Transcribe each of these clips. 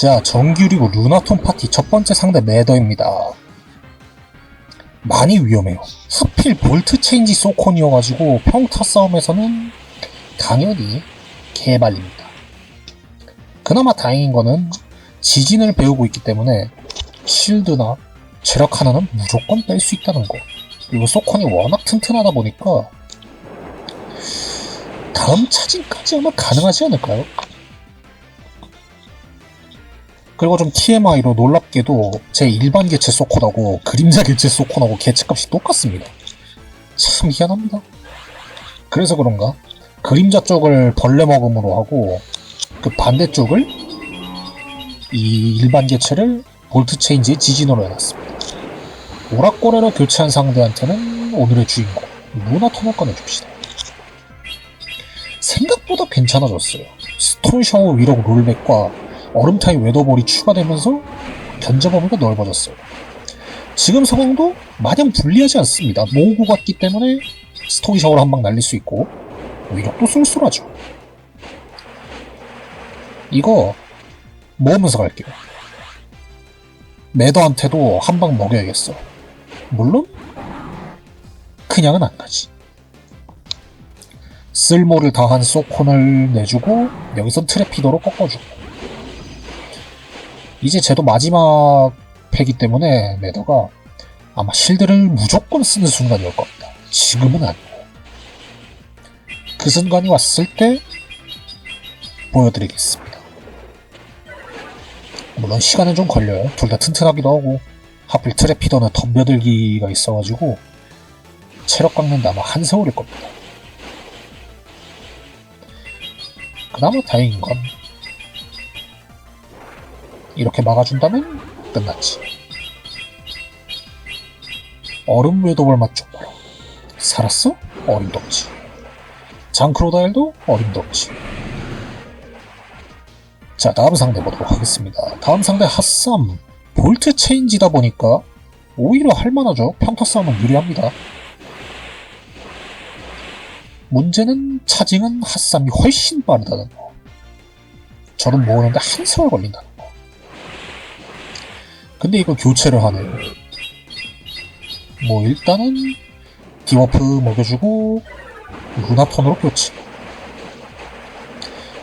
자, 정규리그 루나톤 파티 첫 번째 상대 매더입니다. 많이 위험해요. 하필 볼트 체인지 소콘이어가지고 평타 싸움에서는 당연히 개발립니다. 그나마 다행인 거는 지진을 배우고 있기 때문에 실드나 체력 하나는 무조건 뺄 수 있다는 거. 그리고 소콘이 워낙 튼튼하다 보니까 다음 차진까지 아마 가능하지 않을까요? 그리고 좀 TMI로 놀랍게도 제 일반 개체 소콘하고 그림자 개체 소콘하고 개체값이 똑같습니다. 참 희한합니다. 그래서 그런가 그림자 쪽을 벌레 먹음으로 하고 그 반대쪽을 이 일반 개체를 볼트 체인지의 지진으로 해놨습니다. 오락고래로 교체한 상대한테는 오늘의 주인공 루나톤을 꺼내줍시다. 생각보다 괜찮아졌어요. 스톤 샤워 위력 롤백과 얼음타입 웨더볼이 추가되면서 견제 범위가 넓어졌어요. 지금 상황도 마냥 불리하지 않습니다. 모으고 갔기 때문에 스톤 샤워를 한 방 날릴 수 있고 위력도 쏠쏠하죠. 이거 모으면서 갈게요. 매더한테도 한 방 먹여야겠어. 물론 그냥은 안 가지. 쓸모를 다한 소콘을 내주고 여기선 트래피더로 꺾어주고 이제 쟤도 마지막 패기 때문에 매더가 아마 실드를 무조건 쓰는 순간이 올 겁니다. 지금은 아니고 그 순간이 왔을 때 보여드리겠습니다. 물론 시간은 좀 걸려요. 둘 다 튼튼하기도 하고 하필 트래피더는 덤벼들기가 있어가지고 체력 깎는데 아마 한 세월일 겁니다. 그나마 다행인 건 이렇게 막아준다면 끝났지. 얼음 웨더볼 맞췄고 살았어? 어림도 없지. 장크로다일도 어림도 없지. 자 다음 상대 보도록 하겠습니다. 다음 상대 핫삼 볼트 체인지다 보니까 오히려 할만하죠. 평타 싸움은 유리합니다. 문제는 차징은 핫삼이 훨씬 빠르다는 거. 저는 모으는데 한 세월 걸린다는 거. 근데 이거 교체를 하네요. 뭐 일단은 디워프 먹여주고 루나톤으로 교체.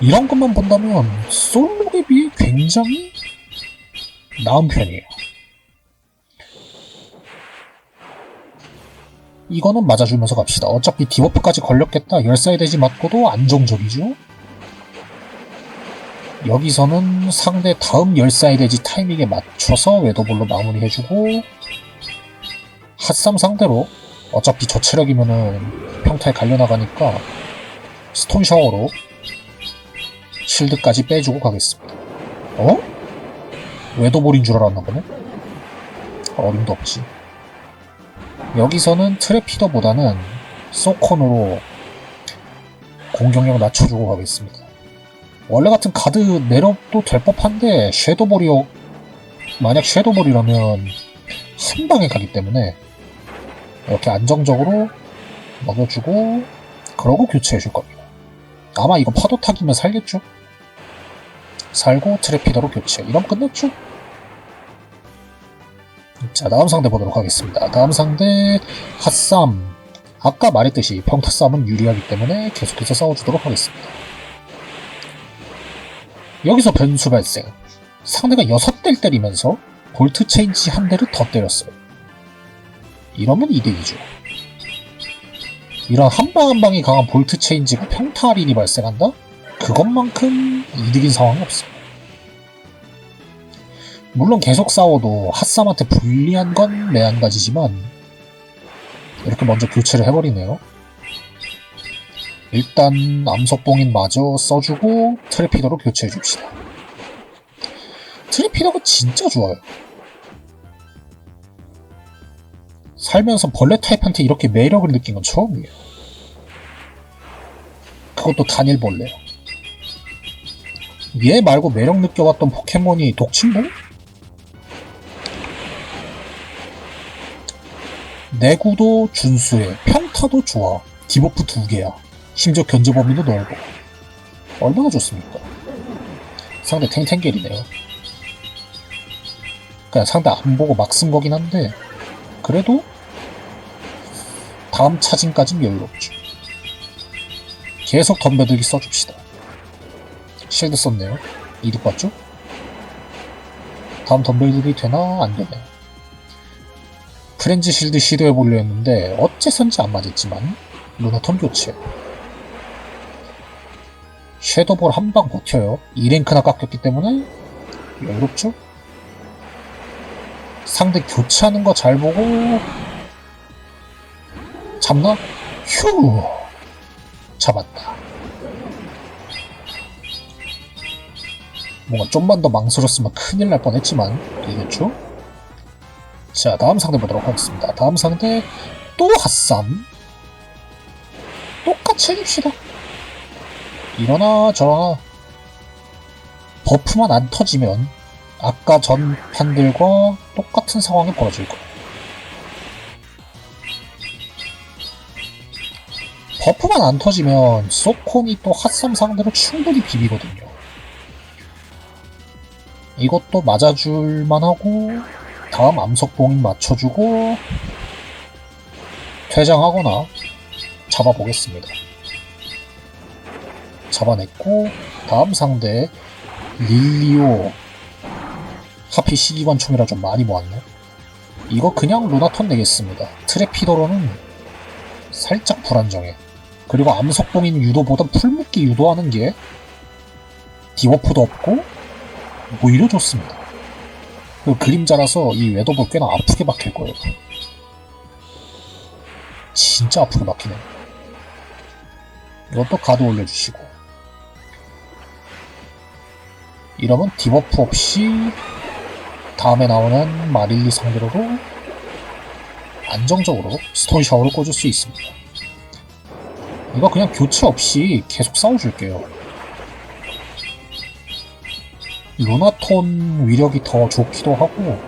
이런 것만 본다면 솔록에 비해 굉장히 나은 편이에요. 이거는 맞아주면서 갑시다. 어차피 디워프까지 걸렸겠다. 열사의 대지 맞고도 안정적이죠. 여기서는 상대 다음 열사의 대지 타이밍에 맞춰서 웨더볼로 마무리해주고 핫삼 상대로 어차피 저 체력이면은 평타에 갈려나가니까 스톤 샤워로 실드까지 빼주고 가겠습니다. 어? 웨더볼인 줄 알았나 보네? 어림도 없지. 여기서는 트래피더보다는 소콘으로 공격력 낮춰주고 가겠습니다. 원래 같은 가드 내려도 될 법한데 섀도볼이요 만약 섀도볼이라면 한 방에 가기 때문에 이렇게 안정적으로 먹여주고 그러고 교체해 줄 겁니다. 아마 이거 파도 타기면 살겠죠? 살고 트래피더로 교체. 이러면 끝났죠? 자, 다음 상대 보도록 하겠습니다. 다음 상대, 핫쌈. 아까 말했듯이 평타 싸움은 유리하기 때문에 계속해서 싸워주도록 하겠습니다. 여기서 변수 발생. 상대가 6대를 때리면서 볼트 체인지 한 대를 더 때렸어요. 이러면 이득이죠. 이런 한방 한 방이 강한 볼트 체인지가 평타 할인이 발생한다? 그것만큼 이득인 상황이 없습니다. 물론 계속 싸워도 핫삼한테 불리한 건 매한가지지만 이렇게 먼저 교체를 해버리네요. 일단 암석봉인 마저 써주고 트래피더로 교체해 줍시다. 트래피더가 진짜 좋아요. 살면서 벌레 타입한테 이렇게 매력을 느낀 건 처음이에요. 그것도 단일 벌레요. 얘 말고 매력 느껴봤던 포켓몬이 독침봉? 내구도 준수해. 평타도 좋아. 디버프 두 개야. 심지어 견제 범위도 넓어. 얼마나 좋습니까? 상대 탱탱겔이네요. 그냥 상대 안 보고 막 쓴 거긴 한데 그래도 다음 차징까진 여유롭죠. 계속 덤벼들기 써줍시다. 실드 썼네요. 이득 봤죠? 다음 덤벼들기 되나? 안 되네. 프렌즈 실드 시도해보려 했는데 어째선지 안 맞았지만 루나톤 교체. 섀도볼 한 방 버텨요. 2랭크나 깎였기 때문에 여유롭죠? 상대 교체하는 거 잘 보고 잡나? 휴 잡았다. 뭔가 좀만 더 망설였으면 큰일 날 뻔했지만 이겼죠? 자 다음 상대 보도록 하겠습니다. 다음 상대 또 핫삼 똑같이 해줍시다. 이러나 저러나 버프만 안 터지면 아까 전 판들과 똑같은 상황이 벌어질 거예요. 버프만 안 터지면 소콘이 또 핫삼 상대로 충분히 비비거든요. 이것도 맞아줄만 하고 다음 암석봉인 맞춰주고 퇴장하거나 잡아보겠습니다. 잡아냈고 다음 상대 릴리오 하필 시기관총이라 좀 많이 모았네. 이거 그냥 루나톤 내겠습니다. 트래피더로는 살짝 불안정해. 그리고 암석봉인 유도보다 풀묶기 유도하는 게 디버프도 없고 오히려 좋습니다. 그리고 그림자라서 이 웨더볼 꽤나 아프게 박힐 거예요. 진짜 아프게 박히네. 이것도 가드 올려주시고 이러면 디버프 없이 다음에 나오는 마릴리 상대로도 안정적으로 스톤 샤워를 꽂을 수 있습니다. 이거 그냥 교체 없이 계속 싸워줄게요. 루나톤 위력이 더 좋기도 하고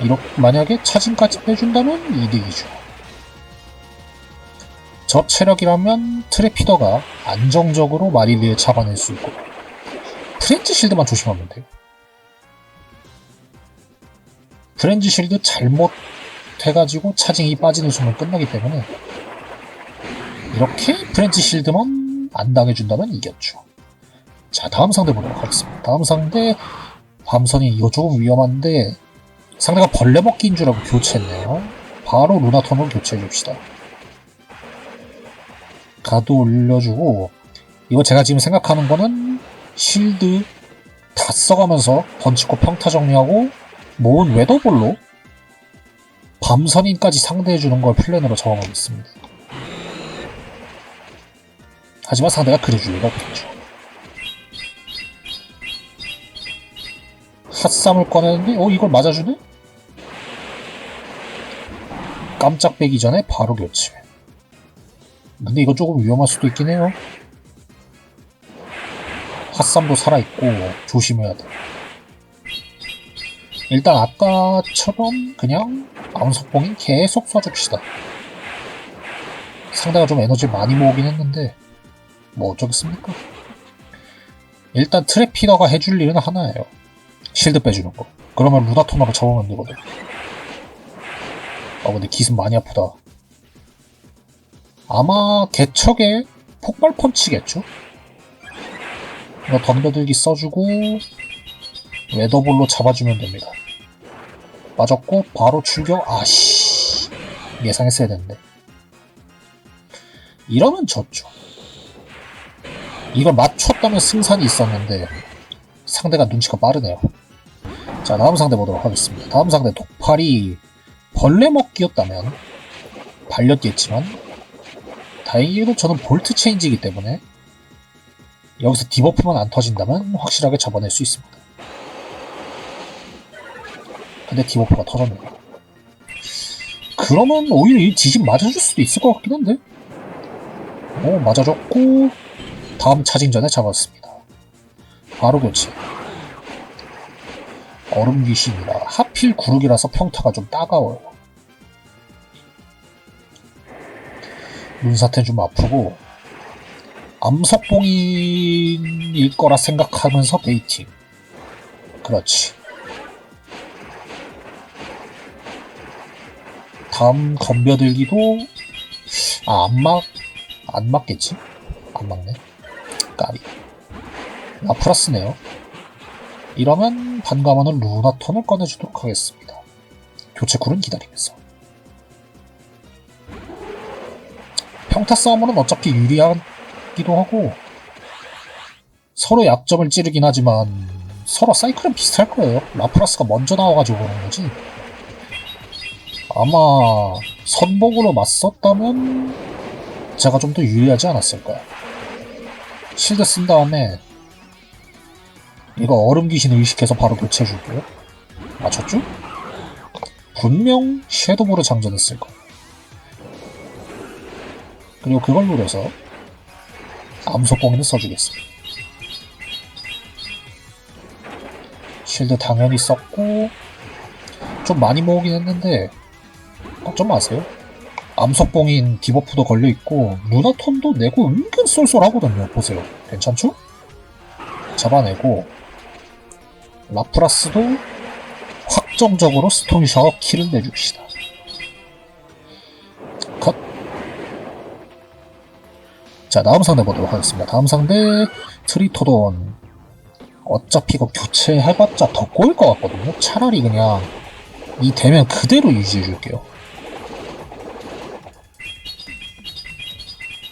이렇게 만약에 차진까지 빼준다면 이득이죠. 저 체력이라면 트래피더가 안정적으로 마릴리를 잡아낼 수 있고 프렌즈 실드만 조심하면 돼요. 프렌즈 실드 잘못 해가지고 차징이 빠지는 순간 끝나기 때문에 이렇게 프렌즈 실드만 안 당해준다면 이겼죠. 자 다음 상대 보도록 하겠습니다. 다음 상대 밤선이 이거 조금 위험한데 상대가 벌레 먹기인 줄 알고 교체했네요. 바로 루나톤으로 교체해줍시다. 가드 올려주고 이거 제가 지금 생각하는 거는 실드 다 써가면서 던치고 평타 정리하고 모은 웨더볼로 밤선인까지 상대해주는 걸 플랜으로 정하고 있습니다. 하지만 상대가 그래줄 리가 없겠죠. 핫삼을 꺼내는데 어 이걸 맞아주네? 깜짝 빼기 전에 바로 교체. 근데 이거 조금 위험할 수도 있긴 해요. 핫삼도 살아있고 조심해야 돼. 일단 아까처럼 그냥 암석봉이 계속 쏴줍시다. 상대가 좀 에너지를 많이 모으긴 했는데 뭐 어쩌겠습니까? 일단 트래피더가 해줄 일은 하나예요. 실드 빼주는 거. 그러면 루나토나로 잡으면 되거든. 아 근데 기습 많이 아프다. 아마 개척에 폭발 펀치겠죠? 이거 덤벼들기 써주고 웨더볼로 잡아주면 됩니다. 맞았고 바로 출격. 아씨 예상했어야 되는데. 이러면 졌죠. 이걸 맞췄다면 승산이 있었는데 상대가 눈치가 빠르네요. 자 다음 상대 보도록 하겠습니다. 다음 상대 독팔이 벌레 먹기였다면 발렸겠지만 다행히도 저는 볼트 체인지이기 때문에 여기서 디버프만 안 터진다면 확실하게 잡아낼 수 있습니다. 근데 디버프가 터졌네요. 그러면 오히려 이 지진 맞아줄 수도 있을 것 같긴 한데? 오, 맞아줬고, 다음 차징 전에 잡았습니다. 바로 교체. 얼음 귀신이라 하필 구르기라서 평타가 좀 따가워요. 눈사태 좀 아프고 암석봉인일 거라 생각하면서 베이팅. 그렇지. 다음 건벼들기도 아, 안 막, 안 맞겠지? 안 맞네. 까리. 아, 플러스네요. 이러면 반감하는 루나턴을 꺼내주도록 하겠습니다. 교체쿨은 기다리면서. 평타 싸움은 어차피 유리한 하기도 하고, 서로 약점을 찌르긴 하지만, 서로 사이클은 비슷할 거예요. 라프라스가 먼저 나와가지고 그런 거지. 아마, 선복으로 맞섰다면, 제가 좀 더 유리하지 않았을까요? 실드 쓴 다음에, 이거 얼음 귀신 의식해서 바로 교체해줄게요. 맞췄죠? 분명 섀도우를 장전했을 거예요. 그리고 그걸 노려서 암소뽕이는 써주겠습니다. 쉴드 당연히 썼고 좀 많이 모으긴 했는데 걱정 마세요. 암석봉인 디버프도 걸려있고 루나톤도 내고 은근 쏠쏠하거든요. 보세요. 괜찮죠? 잡아내고 라프라스도 확정적으로 스톤샤워 키를 내줍시다. 자, 다음 상대 보도록 하겠습니다. 다음 상대 트리토돈. 어차피 이거 교체해봤자 더 꼬일 것 같거든요. 차라리 그냥 이 대면 그대로 유지해줄게요.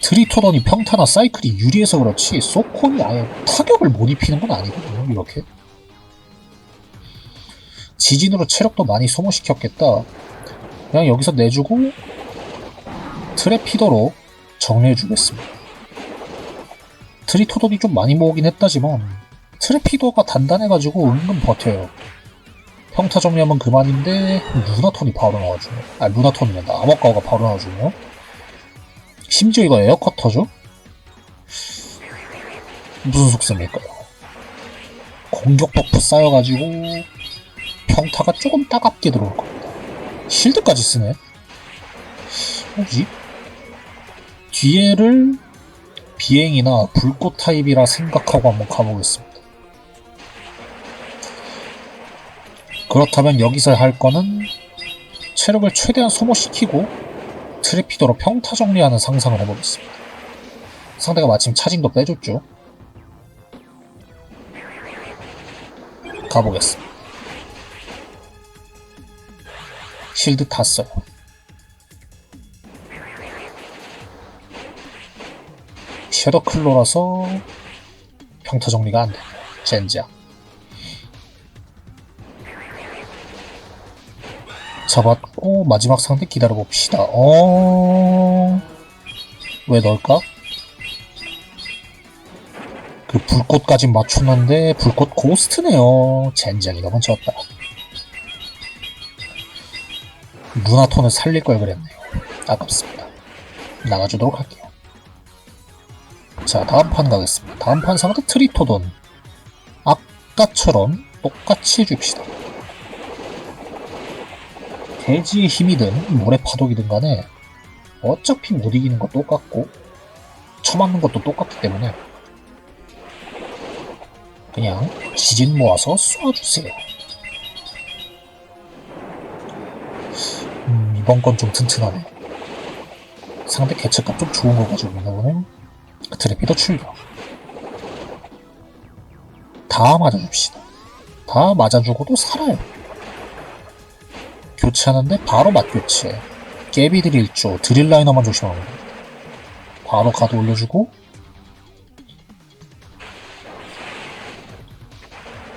트리토던이 평타나 사이클이 유리해서 그렇지 소콘이 아예 타격을 못 입히는 건 아니거든요. 이렇게. 지진으로 체력도 많이 소모시켰겠다. 그냥 여기서 내주고 트래피더로 정리해주겠습니다. 트리토돈이 좀 많이 모으긴 했다지만 트래피더가 단단해가지고 은근 버텨요. 평타 정리하면 그만인데 루나톤이 바로 나와주네. 아 루나톤이란다. 아머까오가 바로 나와주네요. 심지어 이거 에어커터죠? 무슨 속셈일까요? 공격 버프 쌓여가지고 평타가 조금 따갑게 들어올 겁니다. 실드까지 쓰네. 뭐지? 뒤에를 비행이나 불꽃 타입이라 생각하고 한번 가보겠습니다. 그렇다면 여기서 할 거는 체력을 최대한 소모시키고 트래피더로 평타 정리하는 상상을 해보겠습니다. 상대가 마침 차징도 빼줬죠. 가보겠습니다. 실드 탔어요. 섀도 클로라서 평타 정리가 안 되네요. 젠장. 잡았고 마지막 상대 기다려봅시다. 어... 왜 넣을까? 그 불꽃까지 맞췄는데 불꽃 고스트네요. 젠장 이러면 졌다. 루나톤을 살릴 걸 그랬네요. 아깝습니다. 나가주도록 할게요. 자 다음 판 가겠습니다. 다음 판 상대 트리토돈 아까처럼 똑같이 해줍시다. 대지의 힘이든 모래 파독이든 간에 어차피 못 이기는 거 똑같고 쳐맞는 것도 똑같기 때문에 그냥 지진 모아서 쏴주세요. 음, 이번 건 좀 튼튼하네. 상대 개체값 좀 좋은 거 가지고 있나 보네. 트래피더 출격. 다 맞아줍시다. 다 맞아주고도 살아요. 교체하는데 바로 맞교체. 깨비들 1조, 드릴라이너만 조심하면 됩니다. 바로 가드 올려주고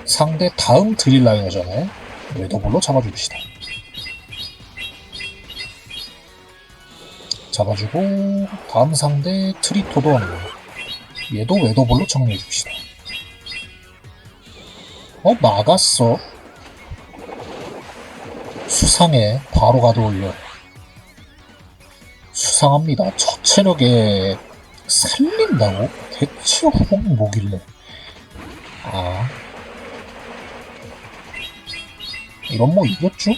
상대 다음 드릴라이너 전에 웨더볼로 잡아줍시다. 잡아주고 다음 상대 트리토돈 얘도 웨더볼로 정리해줍시다. 어 막았어. 수상해. 바로 가도 올려. 수상합니다. 저 체력에 살린다고? 대체 호봉 뭐길래? 아. 이건 뭐 이겼죠?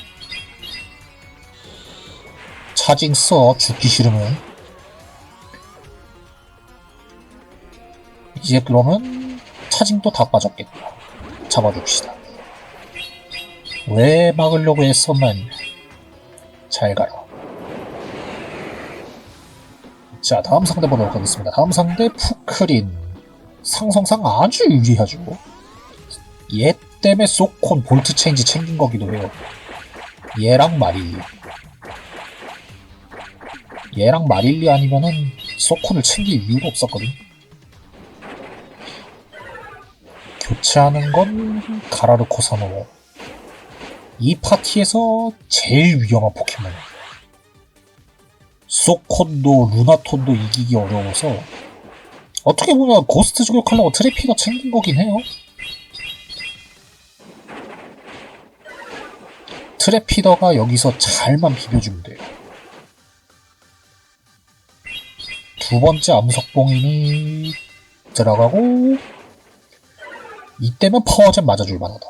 차징 써. 죽기 싫으면. 이제 그러면 차징도 다 빠졌겠다. 잡아줍시다. 왜 막으려고 했었만 잘 가요. 자, 다음 상대 보도록 하겠습니다. 다음 상대 푸크린. 상성상 아주 유리하죠. 얘 때문에 소콘 볼트 체인지 챙긴 거기도 해요. 얘랑 마릴리. 얘랑 마릴리 아니면은 소콘을 챙길 이유가 없었거든. 교체하는 건 가라르 코사노. 이 파티에서 제일 위험한 포켓몬. 소콘도 루나톤도 이기기 어려워서 어떻게 보면 고스트 저격하려고 트래피가 챙긴 거긴 해요. 트래피더가 여기서 잘만 비벼주면 돼요. 두 번째 암석봉인이 들어가고 이때면 파워잼 맞아줄 만하다.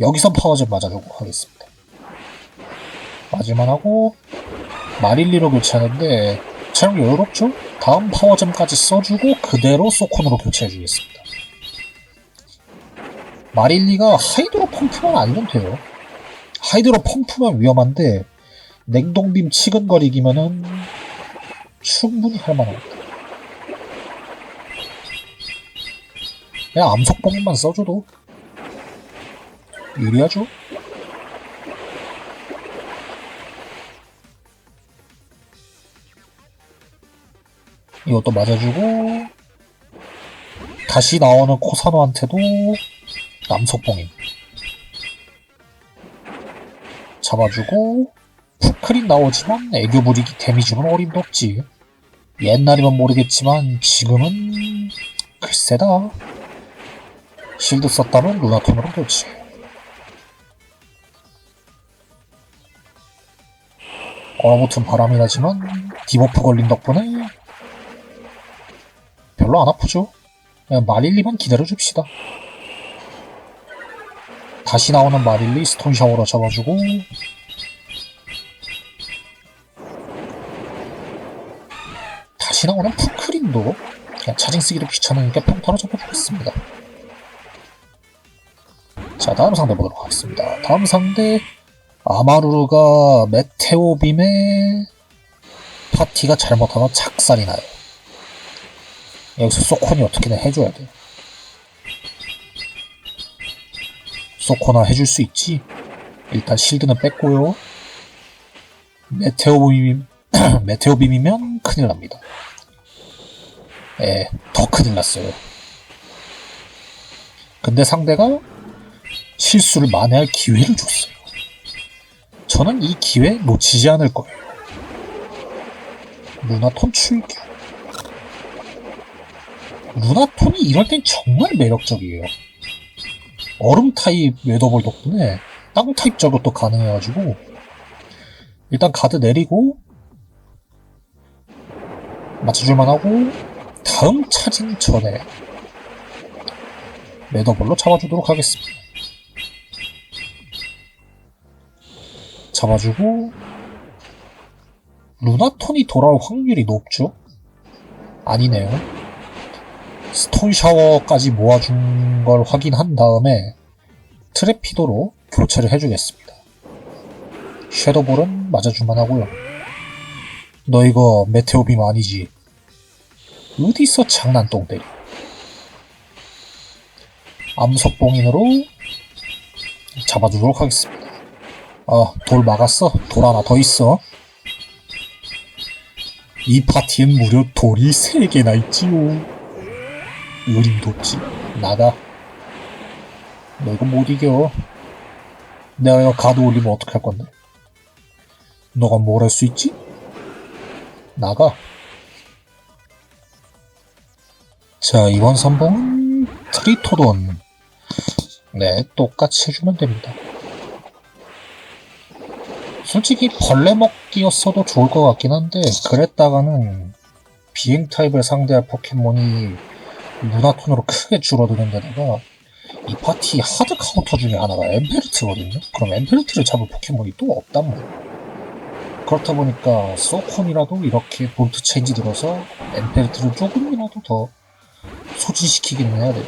여기서 파워잼 맞아주고 하겠습니다. 맞을만 하고 마릴리로 교체하는데 참 여유롭죠? 다음 파워잼까지 써주고 그대로 소콘으로 교체해주겠습니다. 마릴리가 하이드로 펌프만 아니면 돼요. 하이드로 펌프만 위험한데 냉동빔 치근거리기면은 충분히 할 만합니다. 그냥 암석봉만 써줘도 유리하죠? 이것도 맞아주고 다시 나오는 코사노한테도 남석봉이 잡아주고 푸크린 나오지만 애교 부리기 데미지는 어림도 없지 옛날이면 모르겠지만 지금은 글쎄다 실드 썼다면 루나톤으로 교체 얼어붙은 바람이 나지만 디버프 걸린 덕분에 별로 안 아프죠? 그냥 마릴리만 기다려줍시다. 다시 나오는 마릴리 스톤 샤워로 잡아주고 나오는 푸크린도 그냥 차징 쓰기도 귀찮으니까 평타로 잡아주겠습니다. 자 다음 상대 보도록 하겠습니다. 다음 상대 아마루르가 메테오 빔에 파티가 잘못하면 착살이 나요. 여기서 소콘이 어떻게든 해줘야 돼. 소코나 해줄 수 있지. 일단 실드는 뺐고요. 메테오 빔, 메테오 빔이면 큰일 납니다. 예, 더 큰일 났어요. 근데 상대가 실수를 만회할 기회를 줬어요. 저는 이 기회 놓치지 않을 거예요. 루나톤 출격. 루나톤이 이럴 땐 정말 매력적이에요. 얼음 타입 웨더볼 덕분에 땅 타입 저것도 가능해가지고 일단 가드 내리고 맞춰줄만 하고 다음 차징 전에 웨더볼로 잡아주도록 하겠습니다. 잡아주고 루나톤이 돌아올 확률이 높죠? 아니네요. 스톤 샤워까지 모아준 걸 확인한 다음에 트래피도로 교체를 해주겠습니다. 섀도볼은 맞아줄만 하고요. 너 이거 메테오빔 아니지? 어디서 장난똥 때려? 암석봉인으로 잡아주도록 하겠습니다. 아, 돌 막았어? 돌 하나 더 있어. 이 파티엔 무려 돌이 3개나 있지요. 의림도 없지. 나가. 너 이거 못 이겨. 내가 이거 가드 올리면 어떡할 건데? 너가 뭘 할 수 있지? 나가. 자, 이번 선봉은 트리토돈. 네, 똑같이 해주면 됩니다. 솔직히 벌레 먹기였어도 좋을 것 같긴 한데, 그랬다가는 비행 타입을 상대할 포켓몬이 루나톤으로 크게 줄어드는 데다가 이 파티 하드 카운터 중에 하나가 엠페르트거든요? 그럼 엠페르트를 잡을 포켓몬이 또 없단 말이에요. 그렇다 보니까 소콘이라도 이렇게 볼트 체인지 들어서 엠페르트를 조금이라도 더 소진시키기는 해야 돼요.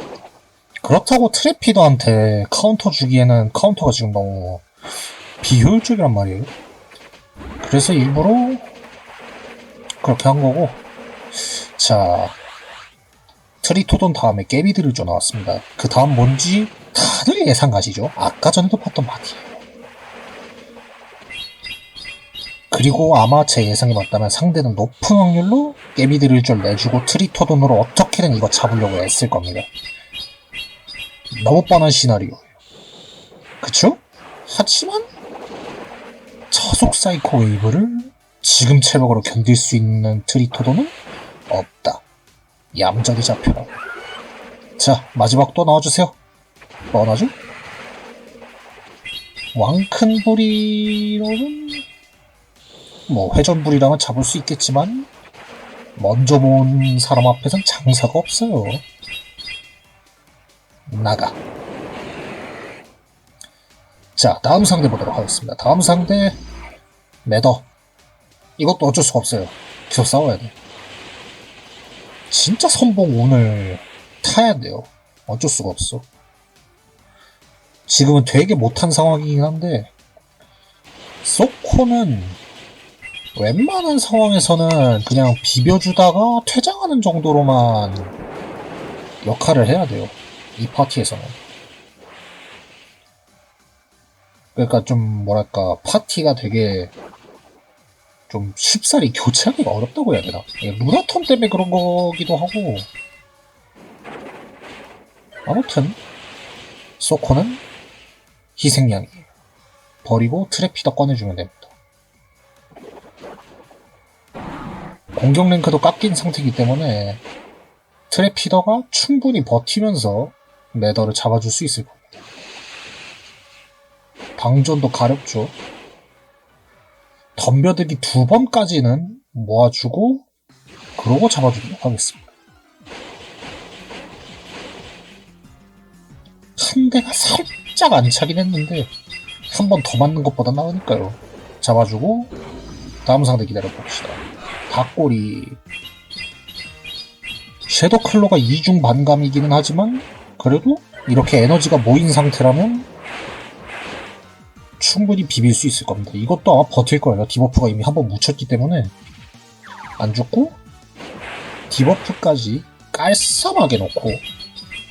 그렇다고 트래피더한테 카운터 주기에는 카운터가 지금 너무 비효율적이란 말이에요. 그래서 일부러 그렇게 한 거고 자, 트리토돈 다음에 깨비드를 줘 나왔습니다. 그 다음 뭔지 다들 예상 가시죠? 아까 전에도 봤던 파티 그리고 아마 제 예상이 맞다면 상대는 높은 확률로 깨비드를 좀 내주고 트리토돈으로 어떻게든 이거 잡으려고 애쓸 겁니다. 너무 뻔한 시나리오예요. 그쵸? 하지만 저속 사이코 웨이브를 지금 체력으로 견딜 수 있는 트리토돈은 없다. 얌전히 잡혀라. 자, 마지막 또 나와주세요. 뻔하죠? 왕큰부리로는 뭐 회전불이랑은 잡을 수 있겠지만 먼저 본 사람 앞에선 장사가 없어요. 나가. 자, 다음 상대 보도록 하겠습니다. 다음 상대 매더. 이것도 어쩔 수가 없어요. 계속 싸워야 돼. 진짜 선봉 오늘 타야 돼요. 어쩔 수가 없어. 지금은 되게 못한 상황이긴 한데 소코는 웬만한 상황에서는 그냥 비벼주다가 퇴장하는 정도로만 역할을 해야 돼요. 이 파티에서는. 그러니까 좀 뭐랄까 파티가 되게 좀 쉽사리 교체하기가 어렵다고 해야 되나? 예, 루나톤 때문에 그런 거기도 하고 아무튼 소코는 희생양이에요. 버리고 트래피더 꺼내주면 됩니다. 공격 랭크도 깎인 상태이기 때문에 트래피더가 충분히 버티면서 매더를 잡아줄 수 있을 겁니다. 방전도 가렵죠. 덤벼들기 두 번까지는 모아주고 그러고 잡아주도록 하겠습니다. 한 대가 살짝 안 차긴 했는데 한 번 더 맞는 것보다 나으니까요. 잡아주고 다음 상대 기다려봅시다. 닭꼬리 섀도 클로가 이중 반감이기는 하지만 그래도 이렇게 에너지가 모인 상태라면 충분히 비빌 수 있을 겁니다. 이것도 아마 버틸 거예요. 디버프가 이미 한 번 묻혔기 때문에 안 죽고 디버프까지 깔쌈하게 넣고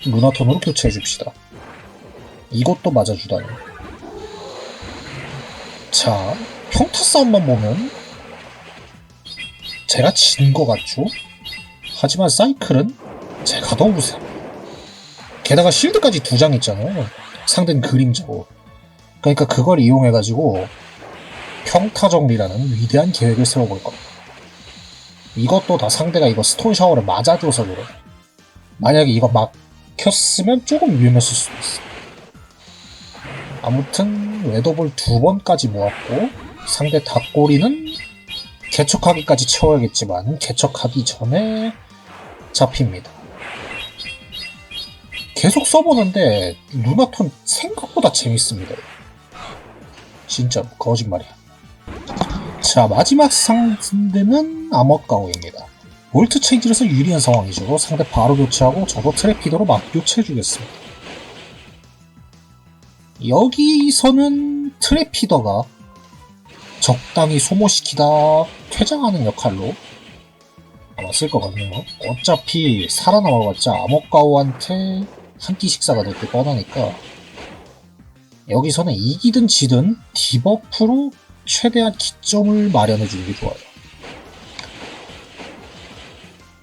루나톤으로 교체해 줍시다. 이것도 맞아주다니. 자, 평타 싸움만 보면 제가 진 것 같죠? 하지만 사이클은 제가 더 우세. 게다가 실드까지 두 장 있잖아요. 상대는 그림자고. 그러니까 그걸 이용해가지고 평타 정리라는 위대한 계획을 세워볼 겁니다. 이것도 다 상대가 이거 스톤 샤워를 맞아줘서 그래. 만약에 이거 막혔으면 조금 위험했을 수도 있어. 아무튼 웨더볼 두 번까지 모았고 상대 닭꼬리는 개척하기까지 채워야겠지만 개척하기 전에 잡힙니다. 계속 써보는데 루나톤 생각보다 재밌습니다. 진짜로 거짓말이야. 자 마지막 상대는 아머가오입니다. 볼트 체인지로서 유리한 상황이죠. 상대 바로 교체하고 저도 트래피더로 막 교체해주겠습니다. 여기서는 트래피더가 적당히 소모시키다 퇴장하는 역할로 아마 쓸 것 같네요. 어차피 살아남아봤자 아머가오한테 한 끼 식사가 될 게 뻔하니까 여기서는 이기든 지든 디버프로 최대한 기점을 마련해 주는 게 좋아요.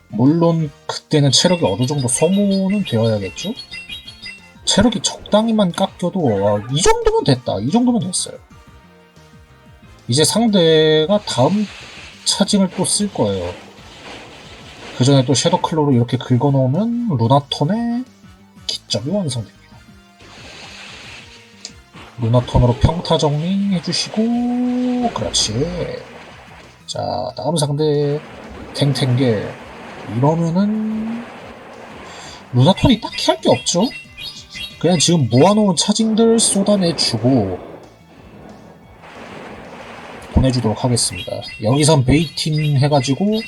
물론 그때는 체력이 어느 정도 소모는 되어야겠죠? 체력이 적당히만 깎여도 아, 이 정도면 됐다. 이 정도면 됐어요. 이제 상대가 다음 차징을 또 쓸 거예요. 그 전에 또 섀도클로로 이렇게 긁어 놓으면 루나톤의 기점이 완성됩니다. 루나톤으로 평타 정리 해주시고, 그렇지. 자, 다음 상대 탱탱게 이러면은 루나톤이 딱히 할 게 없죠? 그냥 지금 모아놓은 차징들 쏟아내주고 보내주도록 하겠습니다. 여기선 베이팅 해가지고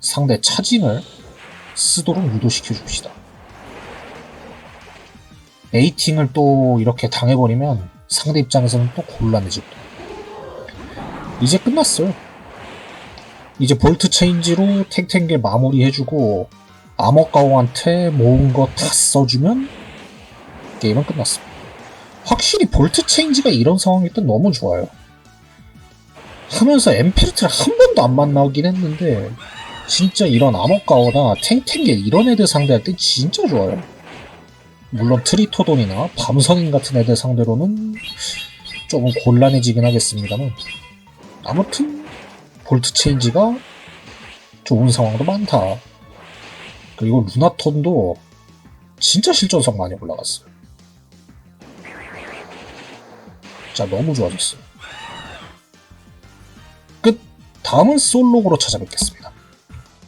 상대 차징을 쓰도록 유도시켜 줍시다. 베이팅을 또 이렇게 당해버리면 상대 입장에서는 또 곤란해지고 이제 끝났어요. 이제 볼트 체인지로 탱탱길 마무리해주고 아머가오한테 모은 거 다 써주면 게임은 끝났습니다. 확실히 볼트 체인지가 이런 상황일 땐 너무 좋아요. 하면서 엠페르트를 한 번도 안 만나긴 했는데 진짜 이런 아머가오나 탱탱길 이런 애들 상대할 땐 진짜 좋아요. 물론 트리토돈이나 밤선인 같은 애들 상대로는 조금 곤란해지긴 하겠습니다만 아무튼 볼트 체인지가 좋은 상황도 많다. 그리고 루나톤도 진짜 실전성 많이 올라갔어요. 자, 너무 좋아졌어요. 끝. 다음은 솔로그로 찾아뵙겠습니다.